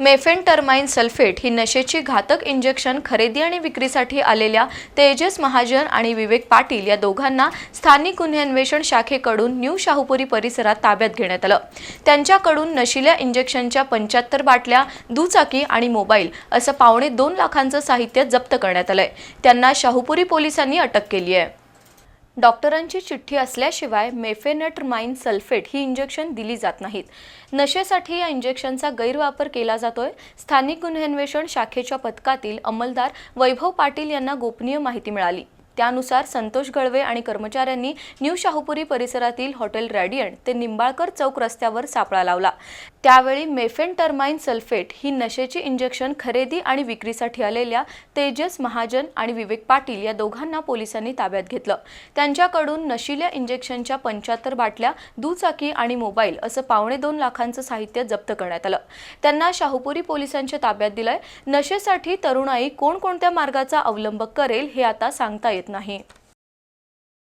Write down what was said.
मेफेनटरमाइन sulphate ही नशेची घातक injection खरेदी आणि विक्रीसाठी आलेल्या तेजस महाजन आणि विवेक पाटील या दोघांना स्थानिक गुन्हे अन्वेषण शाखेकडून न्यू शाहूपुरी परिसरात ताब्यात घेण्यात आलं. त्यांच्याकडून नशिल्या इंजेक्शनच्या पंच्याहत्तर बाटल्या दुचाकी आणि मोबाईल असं पावणे दोन लाखांचं साहित्य जप्त करण्यात आलंय. त्यांना शाहूपुरी पोलिसांनी अटक केली आहे. डॉक्टरांची चिठ्ठी असल्याशिवाय मेफेनट्रमाइन सल्फेट ही इंजेक्शन दिली जात नाहीत. नशेसाठी या इंजेक्शनचा गैरवापर केला जातोय. स्थानिक गुन्हे अन्वेषण शाखेच्या पथकातील अंमलदार वैभव पाटील यांना गोपनीय माहिती मिळाली. त्यानुसार संतोष गळवे आणि कर्मचाऱ्यांनी न्यू शाहूपुरी परिसरातील हॉटेल रॅडियंट ते निंबाळकर चौक रस्त्यावर सापळा लावला. त्यावेळी मेफेन टर्माइन सल्फेट ही नशेची इंजेक्शन खरेदी आणि विक्रीसाठी आलेल्या तेजस महाजन आणि विवेक पाटील या दोघांना पोलिसांनी ताब्यात घेतलं. त्यांच्याकडून नशिल्या इंजेक्शनच्या पंच्याहत्तर बाटल्या दुचाकी आणि मोबाईल असं पावणे दोन लाखांचं साहित्य जप्त करण्यात आलं. त्यांना शाहूपुरी पोलिसांच्या ताब्यात दिलंय. नशेसाठी तरुणाई कोणकोणत्या मार्गाचा अवलंब करेल हे आता सांगता येत येत नाही.